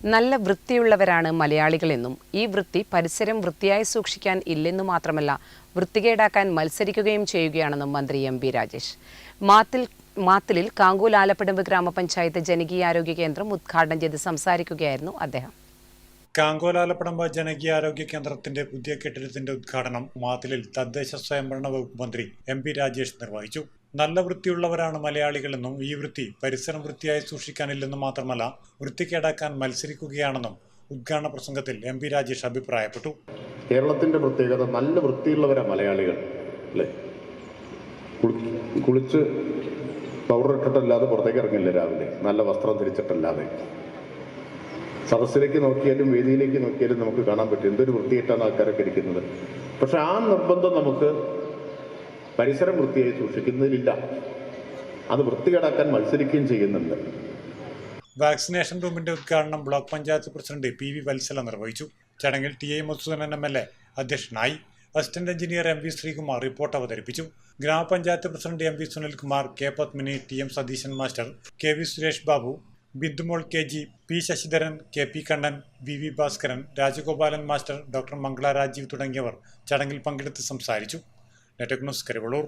നല്ല വൃത്തിയുള്ളവരാണ് മലയാളികളെന്നും ഈ വൃത്തി പരിസരം വൃത്തിയായി സൂക്ഷിക്കാൻ ഇല്ലെന്നു മാത്രമല്ല വൃത്തികേടാക്കാൻ മത്സരിക്കുകയും ചെയ്യുകയാണെന്നും മന്ത്രി എം ബി രാജേഷ്. മാത്തിൽ മാത്തിലിൽ കാങ്കൂൽ ആലപ്പടമ്പ് ഗ്രാമപഞ്ചായത്ത് ജനകീയാരോഗ്യ കേന്ദ്രം ഉദ്ഘാടനം ചെയ്ത് സംസാരിക്കുകയായിരുന്നു അദ്ദേഹം. കാങ്കോലാലപ്പടമ്പ ജനകീയാരോഗ്യ കേന്ദ്രത്തിന്റെ പുതിയ കെട്ടിടത്തിന്റെ ഉദ്ഘാടനം മാത്തിലിൽ തദ്ദേശ സ്വയംഭരണ വകുപ്പ് മന്ത്രി എം പി രാജേഷ് നിർവഹിച്ചു. നല്ല വൃത്തിയുള്ളവരാണ് മലയാളികളെന്നും ഈ വൃത്തി പരിസരം വൃത്തിയായി സൂക്ഷിക്കാനില്ലെന്നും മാത്രമല്ല വൃത്തിക്കേടാക്കാൻ മത്സരിക്കുകയാണെന്നും ഉദ്ഘാടന പ്രസംഗത്തിൽ എം പി രാജേഷ് അഭിപ്രായപ്പെട്ടു. കേരളത്തിന്റെ പ്രത്യേകത നല്ല വൃത്തിയുള്ളവരാ മലയാളികൾ അല്ലേ? കുളിച്ച് പൗഡർ ഇട്ടിട്ടല്ലാതെ പുറത്തേക്ക് ഇറങ്ങില്ല രാവിലെ. നല്ല വസ്ത്രം ധരിച്ചിട്ടല്ലാതെ. സദസ്സിലേക്ക് നോക്കിയാലും വേദിയിലേക്ക് നോക്കിയാലും നമുക്ക് കാണാൻ പറ്റും. എന്തൊരു വൃത്തിയായിട്ടാണ് ആൾക്കാരൊക്കെ ഇരിക്കുന്നത്. പക്ഷെ ആ നിർബന്ധം നമുക്ക് പരിസരം വൃത്തിയായി സൂക്ഷിക്കുന്നതിലില്ല. അത് വൃത്തികേടാക്കാൻ മത്സരിക്കുകയും ചെയ്യുന്നുണ്ട്. വാക്സിനേഷൻ റൂമിന്റെ ഉദ്ഘാടനം block panchayat president P V Vatsala നിർവഹിച്ചു. ചടങ്ങിൽ T I Madhusoodanan M L A അധ്യക്ഷനായി assistant engineer M V Sreekumar report അവതരിപ്പിച്ചു. ഗ്രാമപഞ്ചായത്ത് president M V Sunilkumar K Padmini T M Satheesan master K V Suresh Babu Bindumol K G P Sasidharan K P Kannan V V Bhaskaran Rajagopalan master doctor Mangala Rajeev തുടങ്ങിയവർ ചടങ്ങിൽ പങ്കെടുത്ത് സംസാരിച്ചു. Netechnos news Karuvalloor.